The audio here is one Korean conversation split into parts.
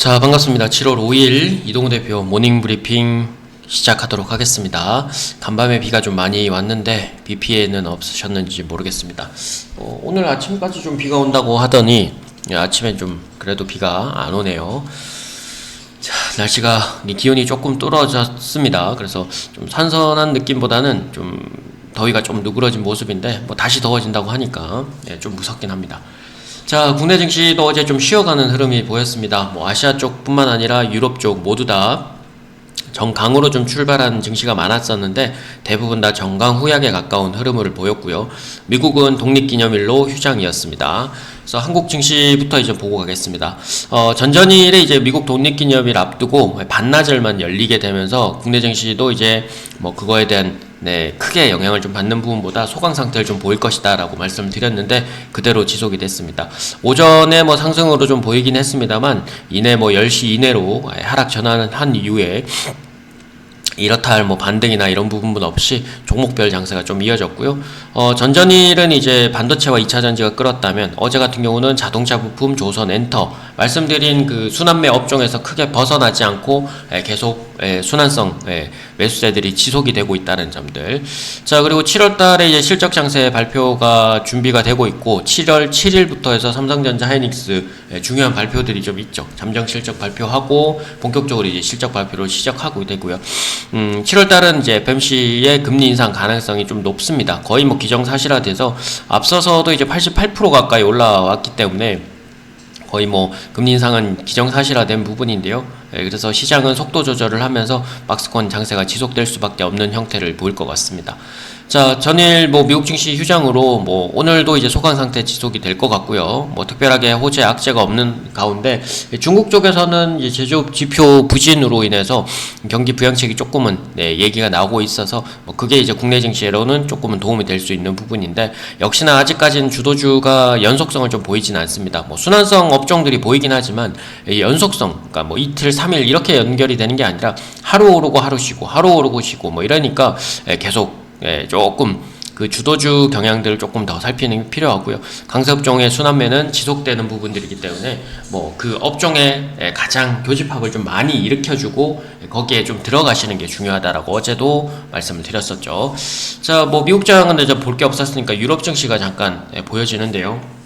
자, 반갑습니다. 7월 5일 이동우 대표 모닝 브리핑 시작하도록 하겠습니다. 간밤에 비가 좀 많이 왔는데 비 피해는 없으셨는지 모르겠습니다. 어, 오늘 아침까지 좀 비가 온다고 하더니 예, 아침엔 좀 그래도 비가 안 오네요. 자, 날씨가 이 기온이 조금 떨어졌습니다. 그래서 좀 선선한 느낌보다는 좀 더위가 좀 누그러진 모습인데 뭐 다시 더워진다고 하니까 예, 좀 무섭긴 합니다. 자, 국내 증시도 어제 좀 쉬어가는 흐름이 보였습니다. 뭐 아시아 쪽뿐만 아니라 유럽 쪽 모두 다 정강으로 좀 출발한 증시가 많았었는데 대부분 다 정강 후약에 가까운 흐름을 보였고요. 미국은 독립기념일로 휴장이었습니다. 그래서 한국 증시부터 이제 보고 가겠습니다. 어, 전전일에 이제 미국 독립기념일 앞두고 반나절만 열리게 되면서 국내 증시도 이제 뭐 그거에 대한 네, 크게 영향을 좀 받는 부분보다 소강 상태를 좀 보일 것이다 라고 말씀을 드렸는데 그대로 지속이 됐습니다. 오전에 뭐 상승으로 좀 보이긴 했습니다만 이내 뭐 10시 이내로 하락 전환을 한 이후에 이렇다 할 뭐 반등이나 이런 부분 없이 종목별 장세가 좀 이어졌고요. 어, 전전일은 이제 반도체와 2차 전지가 끌었다면 어제 같은 경우는 자동차 부품, 조선, 엔터 말씀드린 그 순환매 업종에서 크게 벗어나지 않고 에, 계속 에, 순환성 에, 매수세들이 지속이 되고 있다는 점들. 자 그리고 7월 달에 이제 실적 장세 발표가 준비가 되고 있고 7월 7일부터 해서 삼성전자, 하이닉스 에, 중요한 발표들이 좀 있죠. 잠정 실적 발표하고 본격적으로 이제 실적 발표를 시작하고 되고요. 음, 7월 달은 이제 FMC의 금리 인상 가능성이 좀 높습니다. 거의 뭐 기정사실화돼서 앞서서도 이제 88% 가까이 올라왔기 때문에 거의 뭐 금리 인상은 기정사실화된 부분인데요. 예, 그래서 시장은 속도 조절을 하면서 박스권 장세가 지속될 수밖에 없는 형태를 보일 것 같습니다. 자, 전일 뭐 미국 증시 휴장으로 뭐 오늘도 이제 소강 상태 지속이 될 것 같고요. 뭐 특별하게 호재 악재가 없는 가운데 중국 쪽에서는 이제 제조업 지표 부진으로 인해서 경기 부양책이 조금은 네, 얘기가 나오고 있어서 뭐 그게 이제 국내 증시로는 조금은 도움이 될 수 있는 부분인데 역시나 아직까지는 주도주가 연속성을 좀 보이진 않습니다. 뭐 순환성 업종들이 보이긴 하지만 연속성, 그러니까 뭐 이틀, 3일 이렇게 연결이 되는 게 아니라 하루 오르고 하루 쉬고 하루 오르고 쉬고 뭐 이러니까 계속 예, 조금 그 주도주 경향들을 조금 더 살피는 게 필요하고요. 강세 업종의 순환매는 지속되는 부분들이기 때문에 뭐 그 업종의 예, 가장 교집합을 좀 많이 일으켜주고 거기에 좀 들어가시는 게 중요하다라고 어제도 말씀을 드렸었죠. 자, 뭐 미국 장은 이제 볼 게 없었으니까 유럽 증시가 잠깐 예, 보여지는데요.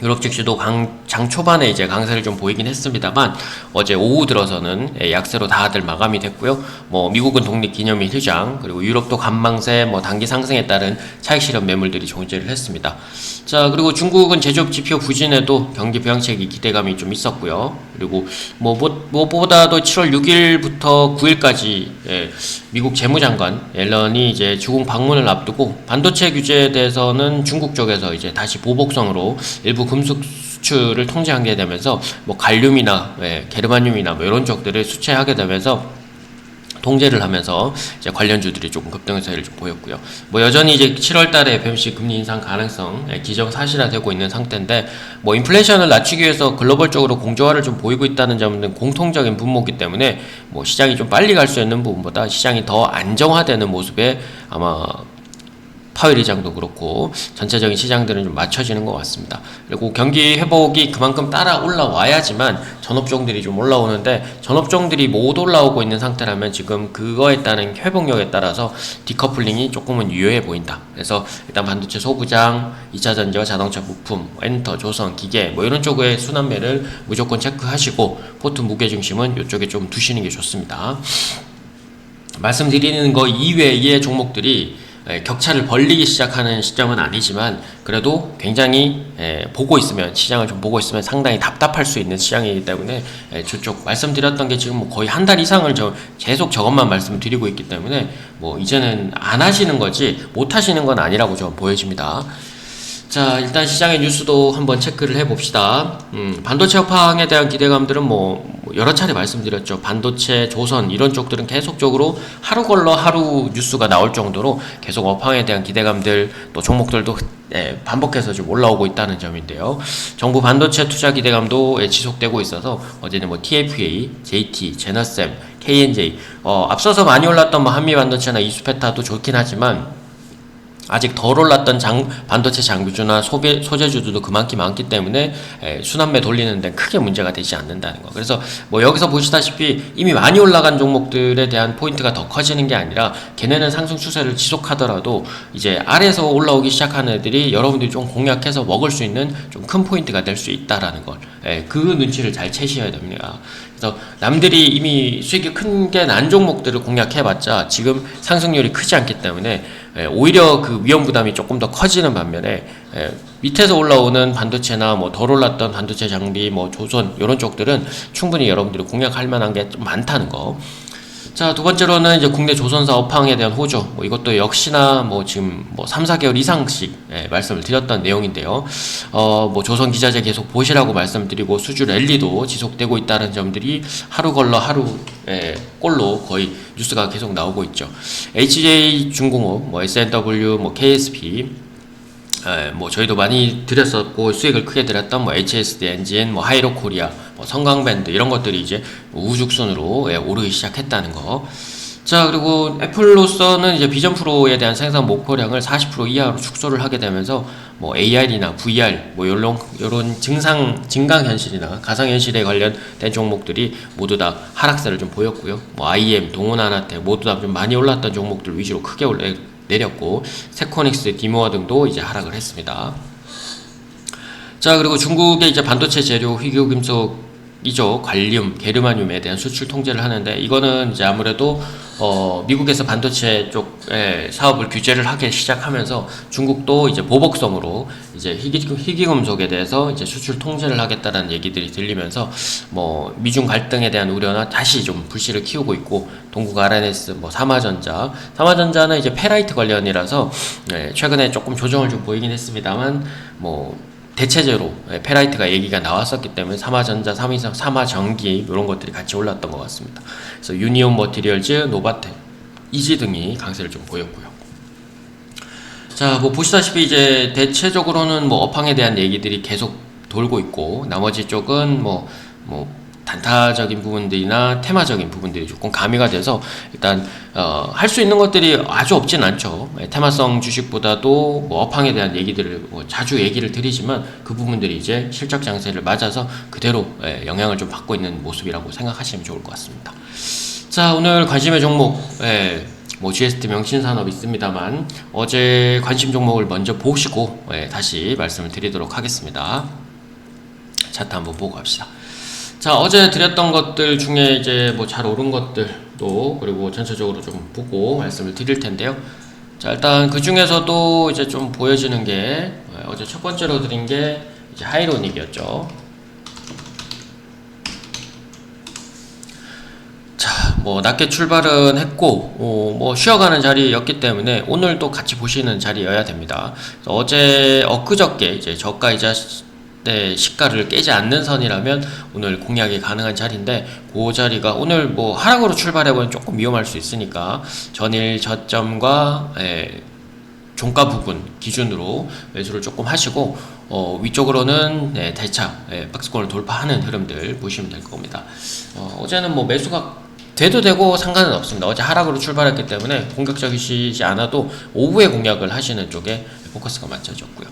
유럽 증시도 강, 장 초반에 이제 강세를 좀 보이긴 했습니다만 어제 오후 들어서는 예, 약세로 다들 마감이 됐고요. 뭐 미국은 독립 기념일 휴장 그리고 유럽도 간망세 뭐 단기 상승에 따른 차익 실현 매물들이 존재를 했습니다. 자 그리고 중국은 제조업 지표 부진에도 경기 부양책이 기대감이 좀 있었고요. 그리고 뭐, 뭐 무엇보다도 7월 6일부터 9일까지 예, 미국 재무장관 옐런이 이제 주공 방문을 앞두고 반도체 규제에 대해서는 중국 쪽에서 이제 다시 보복성으로 일부 금속 수출을 통제하게 되면서 뭐 갈륨이나 예, 게르마늄이나 뭐 이런 쪽들을 수출하게 되면서 통제를 하면서 이제 관련주들이 조금 급등세를 좀 보였고요. 뭐 여전히 이제 7월 달에 FMC 금리 인상 가능성 예, 기정 사실화되고 있는 상태인데 뭐 인플레이션을 낮추기 위해서 글로벌적으로 공조화를 좀 보이고 있다는 점은 공통적인 분모기 때문에 뭐 시장이 좀 빨리 갈 수 있는 부분보다 시장이 더 안정화되는 모습에 아마 파웰 이장도 그렇고 전체적인 시장들은 좀 맞춰지는 것 같습니다. 그리고 경기 회복이 그만큼 따라 올라와야지만 전업종들이 좀 올라오는데 전업종들이 못 올라오고 있는 상태라면 지금 그거에 따른 회복력에 따라서 디커플링이 조금은 유효해 보인다. 그래서 일단 반도체 소부장, 2차 전지와 자동차 부품, 엔터, 조선, 기계 뭐 이런 쪽의 순환매를 무조건 체크하시고 포트 무게 중심은 이쪽에 좀 두시는 게 좋습니다. 말씀드리는 거 이외의 종목들이 예, 격차를 벌리기 시작하는 시점은 아니지만 그래도 굉장히 예, 보고 있으면 시장을 좀 보고 있으면 상당히 답답할 수 있는 시장이기 때문에 예, 저쪽 말씀드렸던 게 지금 뭐 거의 한 달 이상을 저 계속 저것만 말씀드리고 있기 때문에 뭐 이제는 안 하시는 거지 못 하시는 건 아니라고 좀 보여집니다. 자, 일단 시장의 뉴스도 한번 체크를 해봅시다. 음, 반도체 업황에 대한 기대감들은 뭐, 뭐 여러 차례 말씀드렸죠. 반도체, 조선 이런 쪽들은 계속적으로 하루 걸러 하루 뉴스가 나올 정도로 계속 업황에 대한 기대감들 또 종목들도 예, 반복해서 좀 올라오고 있다는 점인데요. 정부 반도체 투자 기대감도 예, 지속되고 있어서 어제는 뭐 TFA, JT, 제너셈, KNJ 어, 앞서서 많이 올랐던 뭐 한미 반도체나 이수페타도 좋긴 하지만 아직 덜 올랐던 장, 반도체 장비주나 소비, 소재주들도 그만큼 많기 때문에 에, 순환매 돌리는 데 크게 문제가 되지 않는다는 거. 그래서 뭐 여기서 보시다시피 이미 많이 올라간 종목들에 대한 포인트가 더 커지는 게 아니라 걔네는 상승 추세를 지속하더라도 이제 아래에서 올라오기 시작하는 애들이 여러분들이 좀 공략해서 먹을 수 있는 좀 큰 포인트가 될 수 있다라는 걸. 예, 그 눈치를 잘 채셔야 됩니다. 그래서 남들이 이미 수익이 큰 게 난 종목들을 공략해봤자 지금 상승률이 크지 않기 때문에 예, 오히려 그 위험 부담이 조금 더 커지는 반면에 예, 밑에서 올라오는 반도체나 뭐 덜 올랐던 반도체 장비, 뭐 조선 이런 쪽들은 충분히 여러분들이 공략할 만한 게 좀 많다는 거. 자, 두 번째로는 이제 국내 조선사 업황에 대한 호조. 뭐 이것도 역시나 뭐 지금 뭐 3, 4개월 이상씩 예, 말씀을 드렸던 내용인데요. 어, 뭐 조선 기자재 계속 보시라고 말씀드리고 수주 랠리도 지속되고 있다는 점들이 하루 걸러 하루 예, 꼴로 거의 뉴스가 계속 나오고 있죠. HJ 중공업, 뭐 SNW, 뭐 KSP 예, 뭐 저희도 많이 드렸었고 수익을 크게 드렸던 뭐 HSD 엔진, 뭐 하이로 코리아, 뭐 성광밴드 이런 것들이 이제 우죽순으로 예, 오르기 시작했다는 거. 자 그리고 애플로서는 이제 비전 프로에 대한 생산 목표량을 40% 이하로 축소를 하게 되면서 뭐 AR이나 VR 뭐 요런 요런 증상 증강 현실이나 가상 현실에 관련된 종목들이 모두 다 하락세를 좀 보였고요. 뭐 IM, 동원아나텍 모두 다 좀 많이 올랐던 종목들 위주로 크게 올라 내렸고 세코닉스, 디모아 등도 이제 하락을 했습니다. 자 그리고 중국의 이제 반도체 재료 희귀 금속 이죠 관륨, 게르마늄에 대한 수출 통제를 하는데 이거는 이제 아무래도 어, 미국에서 반도체 쪽에 사업을 규제를 하기 시작하면서 중국도 이제 보복성으로 이제 희귀, 희귀금속에 대해서 이제 수출 통제를 하겠다라는 얘기들이 들리면서 뭐 미중 갈등에 대한 우려나 다시 좀 불씨를 키우고 있고 동국 RNS, 뭐 삼화전자, 삼화전자는 이제 페라이트 관련이라서 네, 최근에 조금 조정을 좀 보이긴 했습니다만 뭐 대체제로 예, 페라이트가 얘기가 나왔었기 때문에 삼화전자, 삼위성, 삼화전기 이런 것들이 같이 올랐던 것 같습니다. 그래서 유니온 머티리얼즈, 노바텍, 이지 등이 강세를 좀 보였고요. 자, 뭐 보시다시피 이제 대체적으로는 뭐 업황에 대한 얘기들이 계속 돌고 있고 나머지 쪽은 뭐 뭐 단타적인 부분들이나 테마적인 부분들이 조금 가미가 돼서 일단 어, 할 수 있는 것들이 아주 없진 않죠. 예, 테마성 주식보다도 뭐 업황에 대한 얘기들을 뭐 자주 얘기를 드리지만 그 부분들이 이제 실적 장세를 맞아서 그대로 예, 영향을 좀 받고 있는 모습이라고 생각하시면 좋을 것 같습니다. 자 오늘 관심의 종목 예, 뭐 GST 명신산업 있습니다만 어제 관심 종목을 먼저 보시고 예, 다시 말씀을 드리도록 하겠습니다. 차트 한번 보고 갑시다. 자 어제 드렸던 것들 중에 이제 뭐 잘 오른 것들도 그리고 전체적으로 좀 보고 말씀을 드릴 텐데요. 자 일단 그 중에서도 이제 좀 보여지는 게 어, 어제 첫 번째로 드린 게 이제 하이로닉이었죠. 자, 뭐 낮게 출발은 했고 어, 뭐 쉬어가는 자리였기 때문에 오늘도 같이 보시는 자리여야 됩니다. 어제 엊그저께 이제 저가이자 때 시가를 깨지 않는 선이라면 오늘 공략이 가능한 자리인데 그 자리가 오늘 뭐 하락으로 출발해보면 조금 위험할 수 있으니까 전일 저점과 예, 종가 부분 기준으로 매수를 조금 하시고 어, 위쪽으로는 네, 대차 예, 박스권을 돌파하는 흐름들 보시면 될 겁니다. 어, 어제는 뭐 매수가 돼도 되고 상관은 없습니다. 어제 하락으로 출발했기 때문에 공격적이시지 않아도 오후에 공략을 하시는 쪽에 포커스가 맞춰졌고요.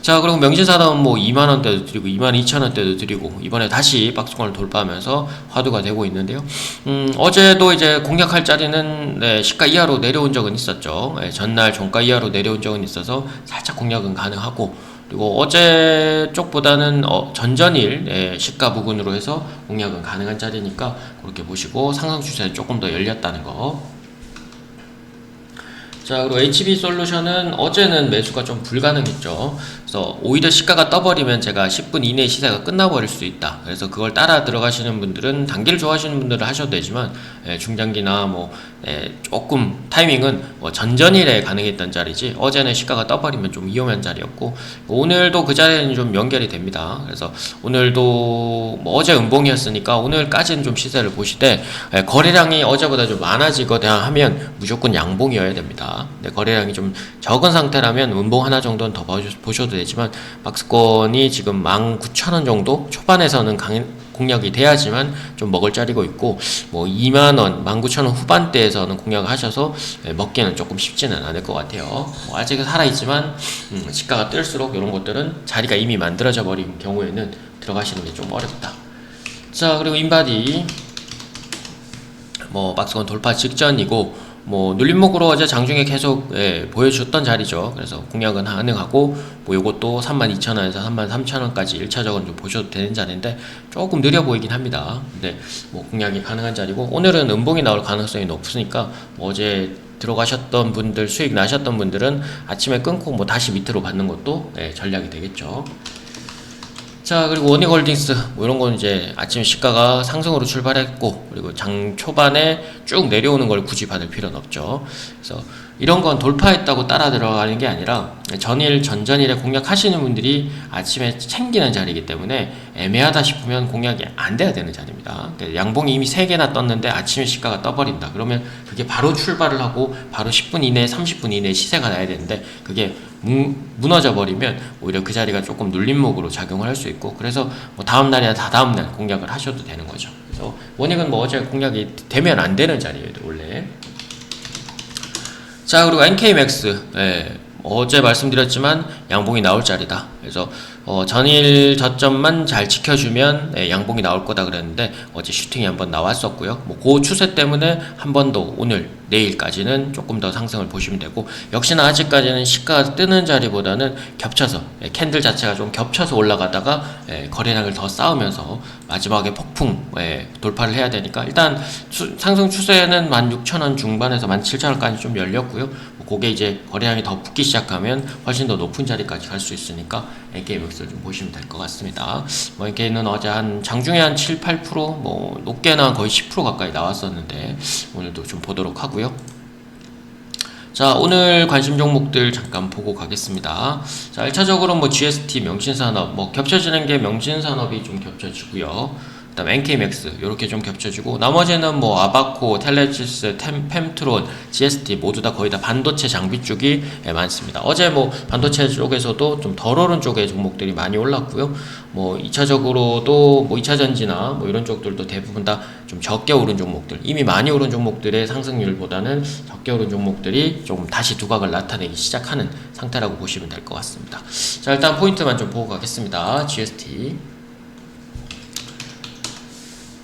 자, 그리고 명신사다운 뭐 2만 원대도 드리고 2만 2천 원대도 드리고 이번에 다시 박스권을 돌파하면서 화두가 되고 있는데요. 음, 어제도 이제 공략할 자리는 네, 시가 이하로 내려온 적은 있었죠. 네, 전날 종가 이하로 내려온 적은 있어서 살짝 공략은 가능하고 그리고 어제 쪽보다는 어, 전전일 예, 시가 부근으로 해서 공략은 가능한 자리니까 그렇게 보시고 상승 추세 조금 더 열렸다는 거. 자 그리고 HB 솔루션은 어제는 매수가 좀 불가능했죠. 그래서 오히려 시가가 떠버리면 제가 10분 이내 시세가 끝나버릴 수 있다. 그래서 그걸 따라 들어가시는 분들은 단기를 좋아하시는 분들은 하셔도 되지만 예, 중장기나 뭐 예, 조금 타이밍은 뭐 전전일에 가능했던 자리지 어제는 시가가 떠버리면 좀 위험한 자리였고 오늘도 그 자리는 좀 연결이 됩니다. 그래서 오늘도 뭐 어제 음봉이었으니까 오늘까지는 좀 시세를 보시되 예, 거래량이 어제보다 좀 많아지거나 하면 무조건 양봉이어야 됩니다. 네, 거래량이 좀 적은 상태라면 음봉 하나 정도는 더 보셔도 되지만 박스권이 지금 19,000원 정도 초반에서는 강, 공략이 돼야지만 좀 먹을 자리고 있고 뭐 2만 원, 19,000원 후반대에서는 공략을 하셔서 예, 먹기는 조금 쉽지는 않을 것 같아요. 뭐 아직 살아있지만 음, 시가가 뜰수록 이런 것들은 자리가 이미 만들어져 버린 경우에는 들어가시는 게 좀 어렵다. 자 그리고 인바디 뭐 박스권 돌파 직전이고 뭐 눌림목으로 어제 장중에 계속 예, 보여줬던 자리죠. 그래서 공략은 가능하고 뭐 요것도 32,000원에서 33,000원까지 1차적으로 좀 보셔도 되는 자리인데 조금 느려 보이긴 합니다. 근데 뭐 공략이 가능한 자리고 오늘은 음봉이 나올 가능성이 높으니까 뭐 어제 들어가셨던 분들 수익 나셨던 분들은 아침에 끊고 뭐 다시 밑으로 받는 것도 예, 전략이 되겠죠. 자 그리고 원익홀딩스 뭐 이런 건 이제 아침 시가가 상승으로 출발했고 그리고 장 초반에 쭉 내려오는 걸 굳이 받을 필요는 없죠. 그래서 이런 건 돌파했다고 따라 들어가는 게 아니라 전일 전전일에 공략하시는 분들이 아침에 챙기는 자리이기 때문에 애매하다 싶으면 공략이 안 돼야 되는 자리입니다. 그러니까 양봉이 이미 3개나 떴는데 아침에 시가가 떠버린다. 그러면 그게 바로 출발을 하고 바로 10분 이내, 30분 이내에 시세가 나야 되는데 그게 무, 무너져 버리면 오히려 그 자리가 조금 눌림목으로 작용을 할 수 있고 그래서 뭐 다음 날이나 다다음 날 공략을 하셔도 되는 거죠. 그래서 원익은 뭐 어제 공략이 되면 안 되는 자리예요, 원래. 자 그리고 NK맥스 예, 어제 말씀드렸지만 양봉이 나올 자리다. 그래서 어, 전일 저점만 잘 지켜주면 예, 양봉이 나올 거다 그랬는데 어제 슈팅이 한번 나왔었고요. 뭐그 추세 때문에 한 번 더 오늘 내일까지는 조금 더 상승을 보시면 되고 역시나 아직까지는 시가 뜨는 자리보다는 겹쳐서 예, 캔들 자체가 좀 겹쳐서 올라가다가 예, 거래량을 더 쌓으면서 마지막에 폭풍 예, 돌파를 해야 되니까 일단 추- 상승 추세는 16,000원 중반에서 17,000원까지 좀 열렸고요. 뭐 그게 이제 거래량이 더 붙기 시작하면 훨씬 더 높은 자리까지 갈 수 있으니까 NK맥스를 좀 보시면 될 것 같습니다. 뭐 NK는 어제 한 장중에 한 7, 8%뭐 높게나 거의 10% 가까이 나왔었는데 오늘도 좀 보도록 하고요. 자, 오늘 관심 종목들 잠깐 보고 가겠습니다. 자, 1차적으로 뭐 GST, 명신산업, 뭐 겹쳐지는 게 명신산업이 좀 겹쳐지고요. 그다음 NK맥스 이렇게 좀 겹쳐지고 나머지는 뭐 아바코, 텔레지스, 템, 펨트론, GST 모두 다 거의 다 반도체 장비 쪽이 예, 많습니다. 어제 뭐 반도체 쪽에서도 좀 덜 오른 쪽의 종목들이 많이 올랐고요. 뭐 2차적으로도 뭐 2차 전지나 뭐 이런 쪽들도 대부분 다 좀 적게 오른 종목들 이미 많이 오른 종목들의 상승률보다는 적게 오른 종목들이 조금 다시 두각을 나타내기 시작하는 상태라고 보시면 될 것 같습니다. 자 일단 포인트만 좀 보고 가겠습니다. GST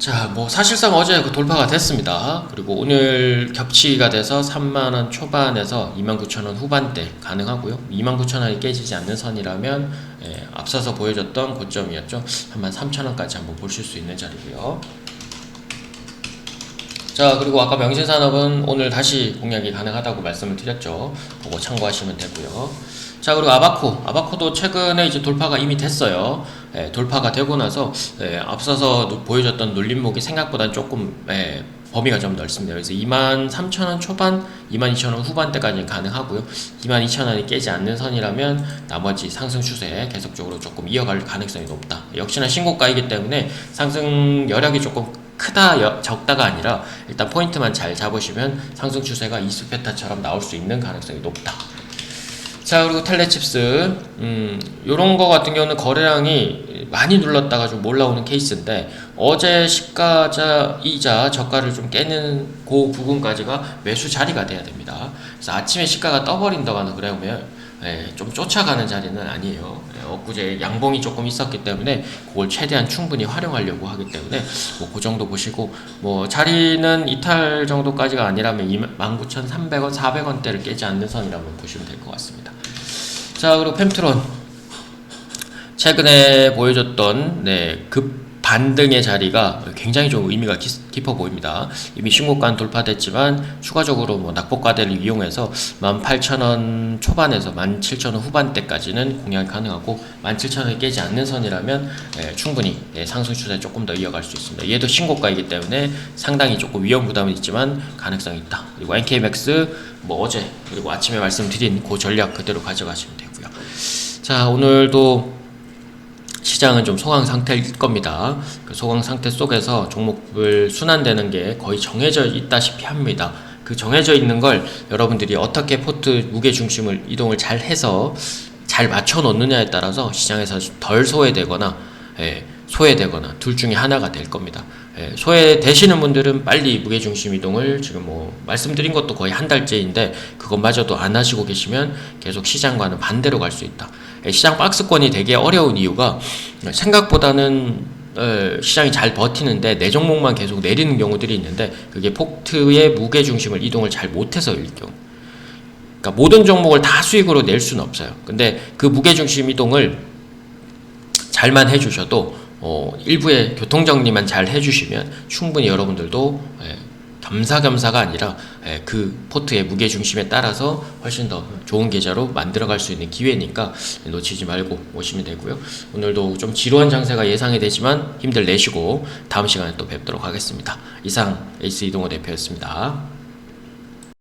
자, 뭐 사실상 어제 그 돌파가 됐습니다. 그리고 오늘 겹치기가 돼서 3만 원 초반에서 29,000원 후반대 가능하고요. 29,000원이 깨지지 않는 선이라면 예, 앞서서 보여줬던 고점이었죠. 33,000원까지 한번 보실 수 있는 자리고요. 자, 그리고 아까 명신산업은 오늘 다시 공략이 가능하다고 말씀을 드렸죠. 그거 참고하시면 되고요. 자, 그리고 아바코. 아바코도 최근에 이제 돌파가 이미 됐어요. 예, 돌파가 되고 나서 예, 앞서서 노- 보여줬던 눌림목이 생각보다 조금 예, 범위가 좀 넓습니다. 그래서 2만 3천원 초반, 2만 2천원 후반대까지는 가능하고요. 2만 2천원이 깨지 않는 선이라면 나머지 상승 추세 계속적으로 조금 이어갈 가능성이 높다. 역시나 신고가이기 때문에 상승 여력이 조금 크다 여- 적다가 아니라 일단 포인트만 잘 잡으시면 상승 추세가 이수페타처럼 나올 수 있는 가능성이 높다. 자 그리고 텔레칩스. 음 요런 거 같은 경우는 거래량이 많이 눌렀다가 좀 올라오는 케이스인데 어제 시가자 이자 저가를 좀 깨는 그 부분까지가 매수 자리가 돼야 됩니다. 그래서 아침에 시가가 떠버린다거나 그러면 예, 좀 쫓아가는 자리는 아니에요 예, 엊그제 양봉이 조금 있었기 때문에 그걸 최대한 충분히 활용하려고 하기 때문에 뭐 그 정도 보시고 뭐 자리는 이탈 정도까지가 아니라면 19,300원, 400원대를 깨지 않는 선이라면 보시면 될 것 같습니다. 자 그리고 펨트론 최근에 보여줬던 네, 급 반등의 자리가 굉장히 좀 의미가 기- 깊어 보입니다. 이미 신고가는 돌파됐지만 추가적으로 뭐 낙폭과대를 이용해서 18,000원 초반에서 17,000원 후반대까지는 공략이 가능하고 17,000원이 깨지 않는 선이라면 예, 충분히 예, 상승 추세 조금 더 이어갈 수 있습니다. 얘도 신고가이기 때문에 상당히 조금 위험 부담은 있지만 가능성이 있다. 그리고 NK맥스 뭐 어제 그리고 아침에 말씀드린 그 전략 그대로 가져가시면 되고요. 자 오늘도 시장은 좀 소강 상태일 겁니다. 그 소강 상태 속에서 종목을 순환되는 게 거의 정해져 있다시피 합니다. 그 정해져 있는 걸 여러분들이 어떻게 포트 무게 중심을 이동을 잘 해서 잘 맞춰 놓느냐에 따라서 시장에서 덜 소외되거나 예, 소외되거나 둘 중에 하나가 될 겁니다. 예, 소외되시는 분들은 빨리 무게 중심 이동을 지금 뭐 말씀드린 것도 거의 한 달째인데 그것마저도 안 하시고 계시면 계속 시장과는 반대로 갈 수 있다. 예, 시장 박스권이 되게 어려운 이유가 생각보다는 어, 시장이 잘 버티는데 내 종목만 계속 내리는 경우들이 있는데 그게 폭트의 무게 중심을 이동을 잘 못해서일 경우. 그러니까 모든 종목을 다 수익으로 낼 수는 없어요. 근데 그 무게 중심 이동을 잘만 해주셔도 어, 일부의 교통 정리만 잘 해주시면 충분히 여러분들도 예, 겸사겸사가 아니라 예, 그 포트의 무게 중심에 따라서 훨씬 더 좋은 계좌로 만들어갈 수 있는 기회니까 놓치지 말고 오시면 되고요. 오늘도 좀 지루한 장세가 예상이 되지만 힘들 내시고 다음 시간에 또 뵙도록 하겠습니다. 이상 에이스 이동호 대표였습니다.